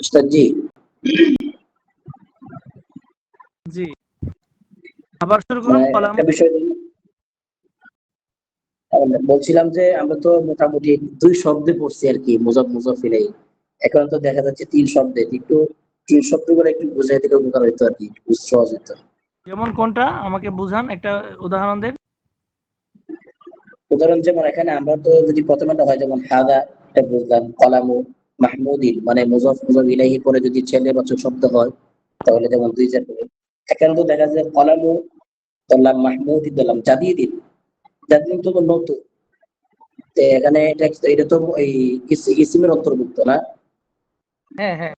উস্তাদ জি। জি। আবার শুরু করুন কলাম। তাহলে বলছিলাম যে আমরা তো মোটামুটি দুই শব্দে পড়ছি আর কি মুজব মুজফিলাই। এখন তো দেখা যাচ্ছে তিন শব্দে একটু তিন শব্দ করে একটু বোঝাই দিলে উপকার হইতো আর কি সহজ হইতো যেমন কোনটা? আমাকে বুঝান একটা উদাহরণ দেন। উদাহরণ যেমন এখানে আমরা তো যদি প্রথমেটা হয় যেমন হাদা এটা বুঝলাম কলামু। মাহমুদিন মানে মুজফ মুজফ ইলাহি পরে যদি ছেলে বাচক শব্দ হয় তাহলে যেমন দুই চার করে এখানে তো দেখা যায় কলামু ধরলাম মাহমুদিন ধরলাম জাদিদিন জাদিদিন তো নতুন। তো এখানে এটা এটা তো এই ইস- ইসিমের অন্তর্ভুক্ত না? হ্যাঁ হ্যাঁ।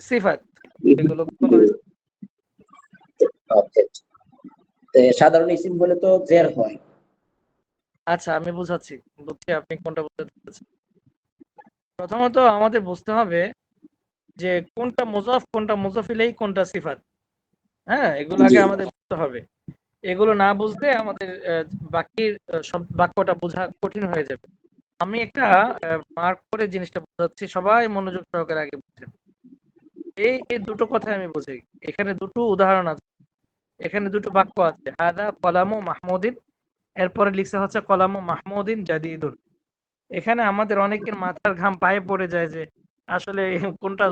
সিফাত। আচ্ছা, আচ্ছা। সাধারণ ইসিম বলে তো জের হয়। আচ্ছা আমি বুঝাচ্ছি। বুঝছি আপনি কোনটা বুঝতে চাচ্ছেন। প্রথমত আমাদের বুঝতে হবে যে কোনটা মুজাফ কোনটা মুজাফিলেই কোনটা সিফাত। হ্যাঁ এগুলো আগে আমাদের বুঝতে হবে। এগুলো না বুঝলে আমাদের সব বাক্যটা বোঝা কঠিন হয়ে যাবে। আমি একটা মার্ক করে জিনিসটা বোঝাচ্ছি সবাই মনোযোগ সহকারে আগে বুঝছেন এই এই দুটো কথা আমি বুঝি এখানে দুটো উদাহরণ আছে। এখানে দুটো বাক্য আছে। হাদা কলামু মাহমুদিন এরপরে লিখছে হচ্ছে কলামু মাহমুদিন জাদিদুন। এখানে আমাদের অনেকের মাথার ঘাম পায়ে পড়ে যায় যে, আসলে কোনটা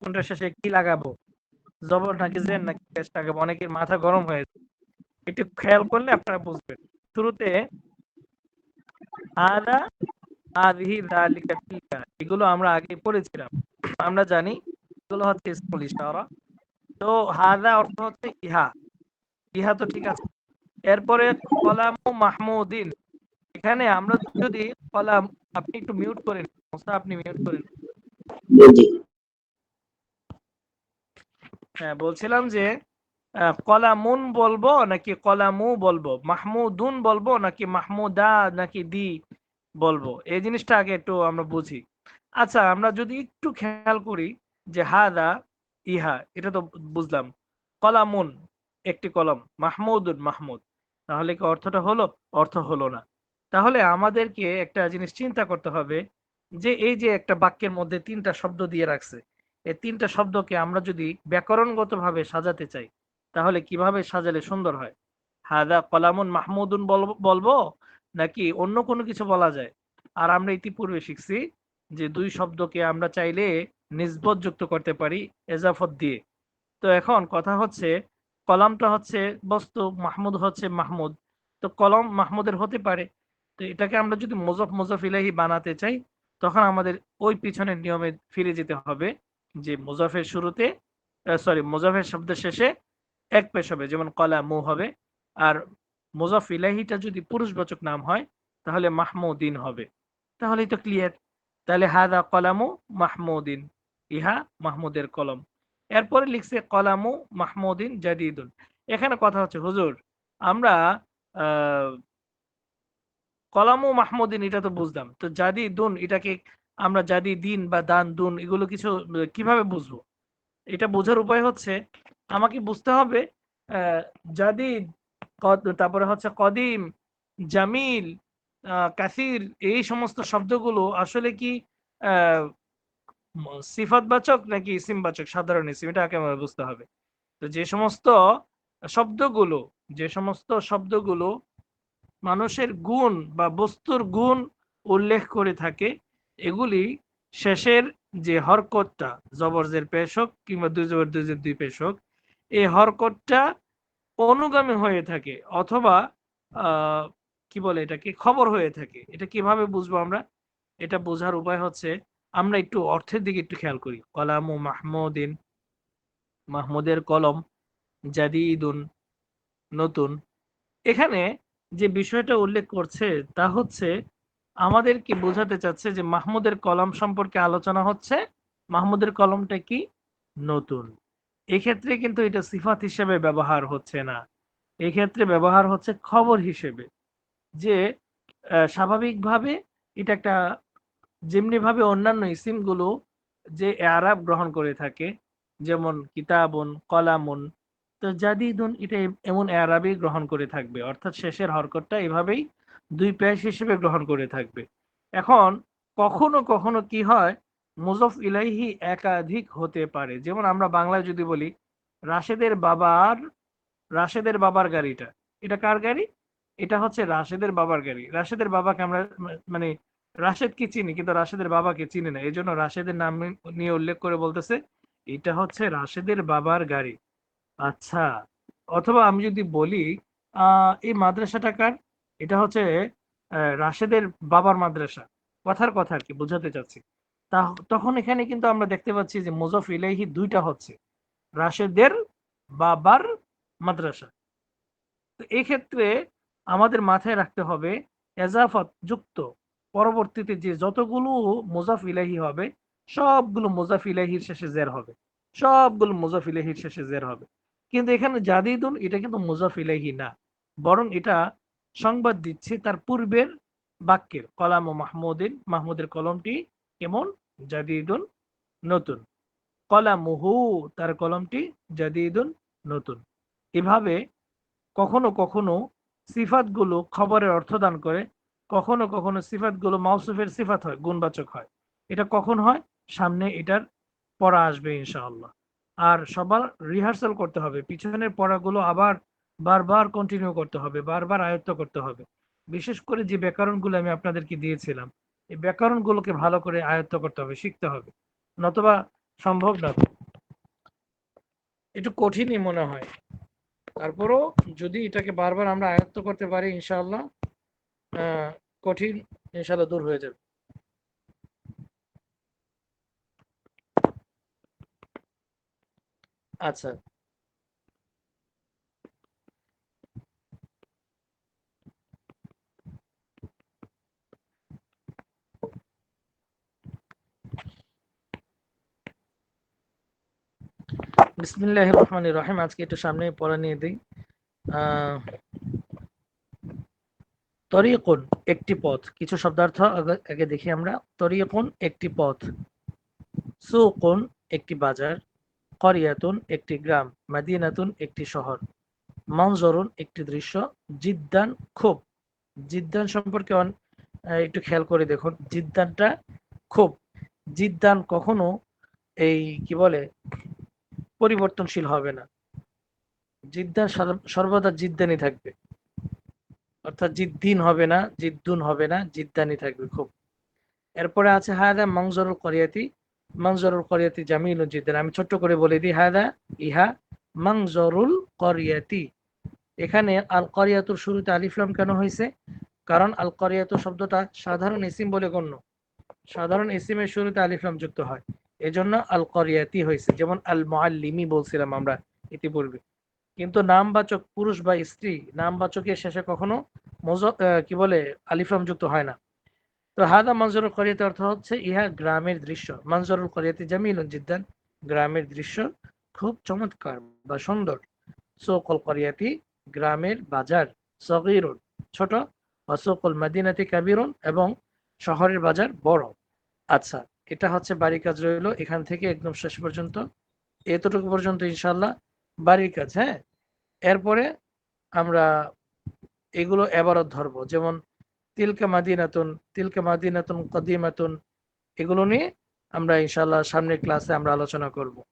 কোনটা শেষে কি লাগাবো? জবর নাকি জেন নাকি পেশ লাগাবো? অনেকের মাথা গরম হয়ে যায়। একটু খেয়াল করলে আপনারা বুঝবেন। শুরুতে আদা আদিহি দালিকা তিলকা এগুলো আমরা আগে পড়েছিলাম। আমরা জানি এগুলো হচ্ছে ইসমুল ইশারা। তো হাদা অর্থ হচ্ছে ইহা। ইহা তো ঠিক আছে। এরপরে কলাম মাহমুদিন। এখানে আমরা যদি কলাম আপনি একটু মিউট করেন মোসা আপনি মিউট করেন হ্যাঁ বলছিলাম যে কলামুন বলব নাকি কলামু বলব? মাহমুদুন বলব নাকি মাহমুদা নাকি দি বলব? এই জিনিসটা আগে একটু আমরা বুঝি। আচ্ছা আমরা যদি একটু খেয়াল করি যে হাদা ইহা এটা তো বুঝলাম। কলামুন একটি কলম মাহমুদুন মাহমুদ। তাহলে কি অর্থটা হলো? অর্থ হলো না। তাহলে আমাদেরকে একটা জিনিস চিন্তা করতে হবে যে এই যে একটা বাক্যের মধ্যে তিনটা শব্দ দিয়ে রাখছে, এই তিনটা শব্দকে আমরা যদি ব্যাকরণগতভাবে সাজাতে চাই, তাহলে কীভাবে সাজালে সুন্দর হয়? হাদা কলামুন মাহমুদুন বলব? নাকি অন্য কোনো কিছু বলা যায়? আর আমরা ইতিপূর্বে শিখছি যে দুই শব্দকে আমরা চাইলে নিসবত যুক্ত করতে পারি এজাফত দিয়ে। তো এখন কথা হচ্ছে, কলামটা হচ্ছে বস্তু, মাহমুদ হচ্ছে মাহমুদ। তো কলম মাহমুদের হতে পারে তো এটাকে আমরা যদি মোজফ মোজফ ইলাহি বানাতে চাই, তখন আমাদের ওই পিছনের নিয়মে ফিরে যেতে হবে যে মোজাফের শুরুতে সরি মোজাফের শব্দের শেষে এক পেশ হবে, যেমন কলা মু হবে। আর মোজাফ ইলাহিটা যদি পুরুষবাচক নাম হয়, তাহলে মাহমুদিন হবে। তাহলেই তো ক্লিয়ার তাহলে হাদা কলামু মাহমুদিন, ইহা মাহমুদের কলম। এরপরে লিখছে কলামু মাহমুদিন জাদিদুন। এখানে কথা হচ্ছে, হুজুর, আমরা কলামু মাহমুদিন, এটা তো বুঝলাম। তো জাদি দুন, এটাকে আমরা জাদি দিন বা দান দুন, এগুলো কিছু কীভাবে বুঝব? এটা বোঝার উপায় হচ্ছে, আমাকে বুঝতে হবে জাদিদ তারপরে হচ্ছে কদিম, জামিল কাসির, এই সমস্ত শব্দগুলো আসলে কি সিফাতবাচক নাকি ইসিমবাচক সাধারণ ইসিম, এটা আগে বুঝতে হবে। তো যে সমস্ত শব্দগুলো, যে সমস্ত শব্দগুলো মানুষের গুণ বা বস্তুর গুণ উল্লেখ করে থাকে, এগুলি শেষের যে হরকতটা জবরজের পেশ হোক কিংবা দুই জবর দুই জের দুই পেশক এই হরকতটা অনুগামী হয়ে থাকে অথবা কি বলে এটাকে, খবর হয়ে থাকে। এটা কীভাবে বুঝব আমরা? এটা বোঝার উপায় হচ্ছে, আমরা একটু অর্থের দিকে একটু খেয়াল করি। কলাম ও মাহমুদিন, মাহমুদের কলম জাদিদুন, নতুন। এখানে যে বিষয়টা উল্লেখ করছে তা হচ্ছে, আমাদেরকে বোঝাতে চাচ্ছে যে মাহমুদের কলম সম্পর্কে আলোচনা হচ্ছে, মাহমুদের কলমটা কি? নতুন। এক্ষেত্রে কিন্তু এটা সিফাত হিসেবে ব্যবহার হচ্ছে না। এক্ষেত্রে ব্যবহার হচ্ছে খবর হিসেবে। যে স্বাভাবিকভাবে এটা একটা যেমনি ভাবে অন্যান্য ইসিমগুলো যে আরাব গ্রহণ করে থাকে, যেমন কিতাবন, কলামুন তো জাদিদুন এটা এমন আরবি গ্রহণ করে থাকবে। অর্থাৎ শেষের হরকতটা এভাবেই দুই পেশ হিসেবে গ্রহণ করে থাকবে। এখন কখনো কখনো কি হয়? মুজফ ইলাইহি একাধিক হতে পারে। যেমন আমরা বাংলায় যদি বলি, রাশেদের বাবার রাশেদের বাবার গাড়িটা। এটা কার গাড়ি? এটা হচ্ছে রাশেদের বাবার গাড়ি। রাশেদের বাবাকে আমরা মানে রাশেদ কি চিনি? কিন্তু রাশেদের বাবাকে চিনি না। এই জন্য রাশেদের নাম নিয়ে উল্লেখ করে বলতেছে, এটা হচ্ছে রাশেদের বাবার গাড়ি। আচ্ছা অথবা আমি যদি বলি এই মাদ্রাসাটা কার? এটা হচ্ছে রাশেদের বাবার মাদ্রাসা। কথার কথা আর কি, বোঝাতে চাচ্ছি। তা, তখন এখানে কিন্তু আমরা দেখতে পাচ্ছি যে মুজফ ইলাইহি দুইটা হচ্ছে, রাশেদের বাবার মাদ্রাসা। তো ক্ষেত্রে আমাদের মাথায় রাখতে হবে, এজাফত যুক্ত। পরবর্তীতে যে যতগুলো মুজাফ ইলাহি হবে, সবগুলো মুজাফ ইলাহির শেষে জের হবে। সবগুলো মুজাফ ইলাহির শেষে জের হবে। কিন্তু এখানে জাদিদুন এটা কিন্তু মুজাফ ইলাহি না। বরং এটা সংবাদ দিচ্ছে তার পূর্বের বাক্যের, কলাম ও মাহমুদিন, মাহমুদের কলমটি কেমন? জাদিদুন নতুন। কলামুহু, তার কলমটি জাদিদুন নতুন। এভাবে কখনো কখনো সিফাতগুলো খবরের অর্থ দান করে, কখনো কখনো সিফাতগুলো মাউসুফের সিফাত হয়, গুণবাচক হয়। এটা কখন হয়? সামনে এটার পড়া আসবে ইনশাআল্লাহ। আর সবার রিহার্সাল করতে হবে। পিছনের পড়াগুলো আবার বারবার কন্টিনিউ করতে হবে, বারবার আয়ত্ত করতে হবে। বিশেষ করে যে ব্যাকরণগুলো আমি আপনাদেরকে দিয়েছিলাম, এই ব্যাকরণগুলোকে ভালো করে আয়ত্ত করতে হবে, শিখতে হবে। নতবা সম্ভব না। একটু কঠিনই মনে হয়। তারপরও যদি এটাকে বারবার আমরা আয়ত্ত করতে পারি, ইনশাআল্লাহ কঠিন, ইনশাআল্লাহ দূর হয়ে যাবে। আচ্ছা। বিসমিল্লাহ রহমান রহিম। আজকে একটু সামনে পড়া নিয়ে দিই। আহ, তরিকুন একটি পথ। কিছু শব্দার্থ আগে- দেখি আমরা। তরিকুন একটি পথ। সুকুন একটি বাজার। করিয়াতুন একটি গ্রাম, মাদিনাতুন একটি শহর। মঞ্জরুন একটি দৃশ্য, জিদ্দান খুব। জিদ্দান সম্পর্কে একটু খেয়াল করে দেখুন। জিদ্দানটা খুব। জিদ্দান কখনো এই কি বলে, পরিবর্তনশীল হবে না। জিদ্দান সর্ব- সর্বদা জিদ্দানি থাকবে। অর্থাৎ জিদ্দিন হবে না, জিদ্দুন হবে না জিদ্দানি থাকবে খুব। এরপরে আছে হায়দা মংজরুল করিয়াতি। মংজরুল করিয়াতি জামিল আমি ছোট্ট করে বলে দিই হায়দা ইহা মংজরুল করিয়াতি। এখানে আল করিয়াতুর শুরুতে আলিফলাম কেন হয়েছে কারণ আল করিয়াতু শব্দটা সাধারণ ইসিম বলে গণ্য। সাধারণ ইসিমের শুরুতে আলিফলাম যুক্ত হয়। এজন্য আল করিয়াতি হয়েছে যেমন আল মুআল্লিমি বলছিলাম আমরা ইতিপূর্বে। কিন্তু নামবাচক পুরুষ বা স্ত্রী, নামবাচকের শেষে কখনো মজ- কি বলে আলিফলাম যুক্ত হয় না। তো হাদা মঞ্জরুল করিয়াতে অর্থ হচ্ছে ইহা গ্রামের দৃশ্য। মঞ্জরুল করিয়াতে জামিল জিদ্দান। গ্রামের দৃশ্য খুব চমৎকার বা সুন্দর। সোকল করিয়াতি গ্রামের বাজার সগিরুন, ছোট। অসোকল মাদিনাতি কাবিরুন এবং শহরের বাজার বড়। আচ্ছা এটা হচ্ছে বাড়ির কাজ রইল এখান থেকে একদম শেষ পর্যন্ত। এতটুকু পর্যন্ত ইনশাল্লাহ বাড়ির কাজ হ্যাঁ? এরপরে আমরা এগুলো এবারও ধরবো। যেমন তিলকা মাদিনাতুন তিলকা মাদিনাতুন কদিমাতুন, এগুলো নিয়ে আমরা ইনশাল্লাহ সামনের ক্লাসে আমরা আলোচনা করব।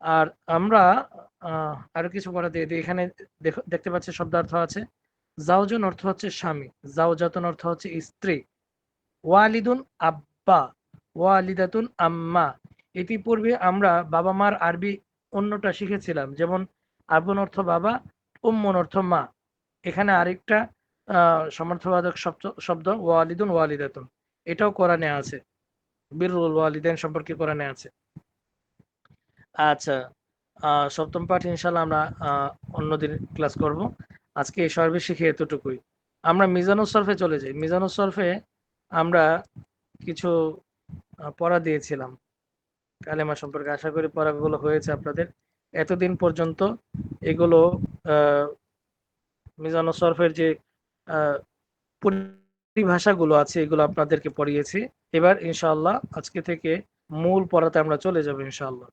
আর আমরা আরও কিছু পড়া দিয়ে দিই এখানে দেখ- দেখতে পাচ্ছি শব্দার্থ আছে। জাওজন অর্থ হচ্ছে স্বামী, জাওজাতুন অর্থ হচ্ছে স্ত্রী। ওয়ালিদুন আব্বা, ওয়ালিদাতুন আম্মা। ইতিপূর্বে আমরা বাবা মার আরবি অন্যটা শিখেছিলাম, যেমন আবুন অর্থ বাবা, উম্মন অর্থ মা। এখানে আরেকটা সমর্থবাদক শব্দ ওয়ালিদুন ওয়ালিদাতুন। এটাও কোরআনে আছে। বিরুল ওয়ালিদান সম্পর্কে কোরআনে আছে। আচ্ছা সপ্তম পাঠ ইনশাল্লাহ আমরা অন্যদিন ক্লাস করব। আজকে এই সর্বে শিখে এতটুকুই। আমরা মিজানুস সরফে চলে যাই। মিজানুস সরফে আমরা কিছু পড়া দিয়েছিলাম। কালেমা সম্পর্কে আশা করি পড়াগুলো হয়েছে আপনাদের। এতদিন পর্যন্ত এগুলো মিজানুস সরফের যে পরিভাষাগুলো আছে, এগুলো আপনাদেরকে পড়িয়েছি। এবার ইনশাল্লাহ আজকে থেকে মূল পড়াতে আমরা চলে যাব ইনশাআল্লাহ।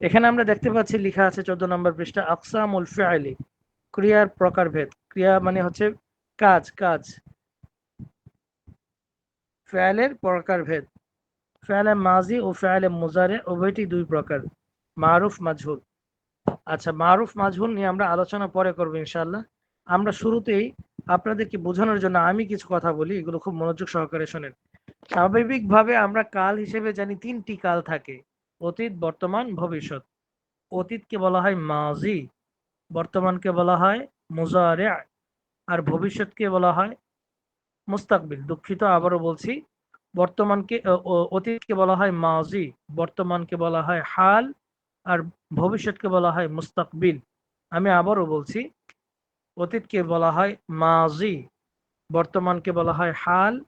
এখানে আমরা দেখতে পাচ্ছি লেখা আছে চোদ্দ নম্বর পৃষ্ঠা, আকসামুল ফিআলি, ক্রিয়ার প্রকারভেদ। ক্রিয়া মানে হচ্ছে কাজ কাজ। ফেয়ালের প্রকারভেদ ফেয়ালে মাজি ও ফেয়ালে মুজারে উভয়টি দুই প্রকার, মারুফ, মাজহুল। আচ্ছা মারুফ, মাজহুল নিয়ে আমরা আলোচনা পরে করব ইনশাআল্লাহ। আমরা শুরুতেই আপনাদেরকে বোঝানোর জন্য আমি কিছু কথা বলি, এগুলো খুব মনোযোগ সহকারে শোনেন। স্বাভাবিকভাবে আমরা কাল হিসেবে জানি তিনটি কাল থাকে, অতীত, বর্তমান, ভবিষ্যৎ। অতীতকে বলা হয় মাজি, বর্তমানকে বলা হয় মুজারে আর ভবিষ্যৎকে বলা হয় মুস্তাকবিল, দুঃখিত, আবারও বলছি, বর্তমানকে অতীতকে বলা হয় মাজি, বর্তমানকে বলা হয় হাল, আর ভবিষ্যৎকে বলা হয় মুস্তাকবিল। আমি আবারও বলছি, অতীতকে বলা হয় মাজি, বর্তমানকে বলা হয় হাল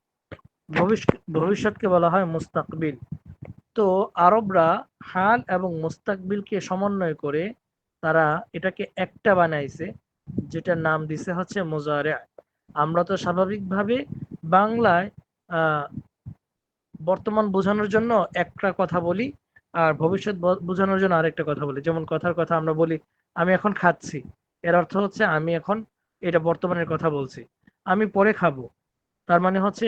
ভবিষ্য- ভবিষ্যৎকে বলা হয় মুস্তাকবিল। তো আরবরা হাল এবং মুস্তাকবিলকে সমন্বয় করে তারা এটাকে একটা বানাইছে, যেটার নাম দিছে হচ্ছে মুজারে আমরা তো স্বাভাবিকভাবে বাংলায় বর্তমান বোঝানোর জন্য একটা কথা বলি আর ভবিষ্যৎ বোঝানোর জন্য আরেকটা কথা বলি। যেমন কথার কথা আমরা বলি, আমি এখন খাচ্ছি। এর অর্থ হচ্ছে আমি এখন এটা বর্তমানের কথা বলছি। আমি পরে খাব। তার মানে হচ্ছে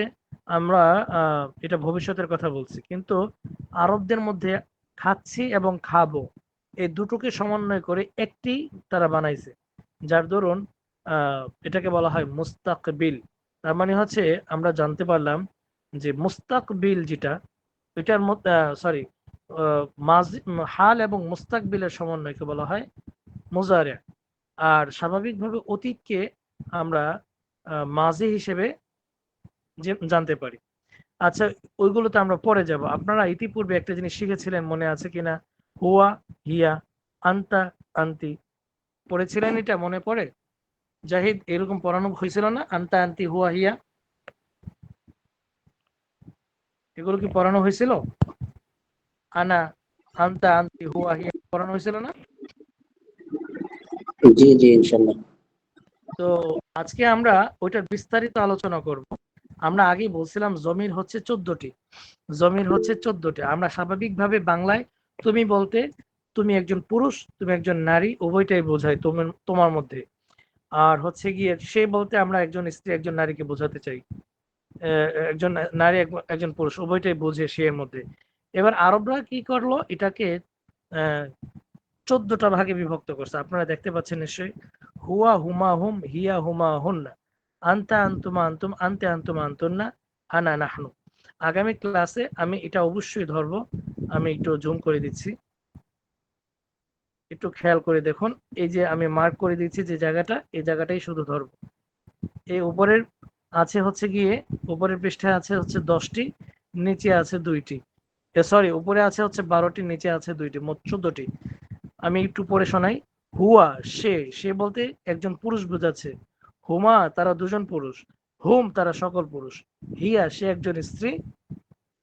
আমরা এটা ভবিষ্যতের কথা বলছি। কিন্তু আরবদের মধ্যে খাচ্ছি এবং খাব, এই দুটোকে সমন্বয় করে একটি তারা বানাইছে। যার দরুন এটাকে বলা হয় মুস্তাকবিল। তার মানে হচ্ছে আমরা জানতে পারলাম যে মুস্তাকবিল যেটা, এটার মধ্যে সরি মাজি হাল এবং মুস্তাকবিলের সমন্বয়কে বলা হয় মুজারে। আর স্বাভাবিকভাবে অতীতকে আমরা মাজি হিসেবে জানতে পারি। আচ্ছা ওইগুলোতে আমরা পরে যাব। আপনারা ইতিপূর্বে একটা জিনিস শিখেছিলেন, মনে আছে কিনা? হুয়া, হিয়া, আন্তা, আন্তি, পড়েছিলেন এটা মনে পড়ে? জাহিদ এরকম পড়ানো হয়েছিল না? আন্তা আন্তি হুয়া হিয়া? এগুলো কি পড়ানো হয়েছিল? আনা আন্তা আন্তি হুয়া হিয়া পড়ানো হয়েছিল না? জি জি ইনশাল্লাহ তো আজকে আমরা ওইটার বিস্তারিত আলোচনা করব। আমরা আগেই বলছিলাম জমির হচ্ছে চোদ্দটি। জমির হচ্ছে চোদ্দটি। আমরা স্বাভাবিকভাবে বাংলায় তুমি বলতে তুমি একজন পুরুষ তুমি একজন নারী উভয়টাই বোঝায় তোমার তোমার মধ্যে। আর হচ্ছে গিয়ে সে বলতে আমরা একজন স্ত্রী, একজন নারীকে বোঝাতে চাই। একজন নারী, এক- একজন পুরুষ, উভয়টাই বোঝে সে এর মধ্যে। এবার আরবরা কি করল? এটাকে চোদ্দটা ভাগে বিভক্ত করছে। আপনারা দেখতে পাচ্ছেন নিশ্চয়ই। হুয়া হুমা হুম হিয়া হুমা হুন্না আন্তা আন্তুমা আন্তুম, আন্তে আন্তুমা আন্তুন্না, আনা নাহনু। আগামী ক্লাসে আমি এটা অবশ্যই ধরবো। আমি একটু জুম করে দিচ্ছি। একটু খেয়াল করে দেখুন। এই যে আমি মার্ক করে দিচ্ছি যে জায়গাটা, এই জায়গাটাই শুধু ধরবো। এই উপরের আছে হচ্ছে গিয়ে, উপরের পৃষ্ঠায় আছে হচ্ছে দশটি, নিচে আছে দুইটি। সরি উপরে আছে হচ্ছে বারোটি, নিচে আছে দুইটি, মোট চোদ্দটি। আমি একটু পরে শোনাই। হুয়া, সে সে বলতে একজন পুরুষ বোঝাচ্ছে। হুমা, তারা দুজন পুরুষ। হুম, তারা সকল পুরুষ। হিয়া, সে একজন স্ত্রী।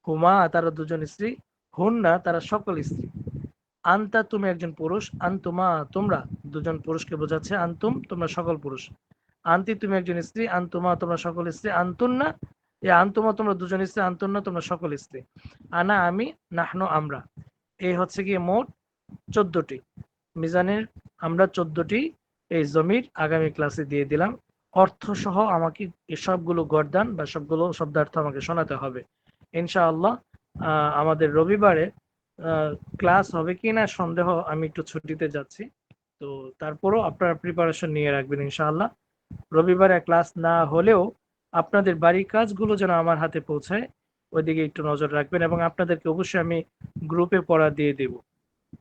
হুমা, তারা দুজন স্ত্রী। হুন্না, তারা সকল স্ত্রী। আন্তা তুমি একজন পুরুষ, আন্তুমা তোমরা দুজন পুরুষকে বোঝাচ্ছে, আন্তুম তোমরা সকল পুরুষ। আন্তি তুমি একজন স্ত্রী, আন্তুমা তোমরা সকল স্ত্রী, আন্তুন্না এ আন্তুমা তোমরা দুজন স্ত্রী, আন্তুন্না তোমরা সকল স্ত্রী। আনা আমি, নাহনো আমরা। এই হচ্ছে গিয়ে মোট চোদ্দটি। মিজানের আমরা চোদ্দটি এই জমির আগামী ক্লাসে দিয়ে দিলাম। অর্থ সহ আমাকে সবগুলো গরদান বা সবগুলো শব্দার্থ আমাকে শোনাতে হবে। ইনশাআল্লাহ আমাদের রবিবারে ক্লাস হবে কি না সন্দেহ, আমি একটু ছুটিতে যাচ্ছি। তো তারপরও আপনারা প্রিপারেশন নিয়ে রাখবেন ইনশাআল্লাহ। রবিবারে ক্লাস না হলেও আপনাদের বাড়ির কাজগুলো যেন আমার হাতে পৌঁছায়, ওইদিকে একটু নজর রাখবেন এবং আপনাদেরকে অবশ্যই আমি গ্রুপে পড়া দিয়ে দেব।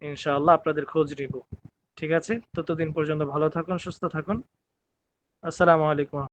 ইনশাআল্লাহ আপনাদের খোঁজ নিব। ঠিক আছে? ততদিন পর্যন্ত ভালো থাকুন, সুস্থ থাকুন। আসসালামু আলাইকুম।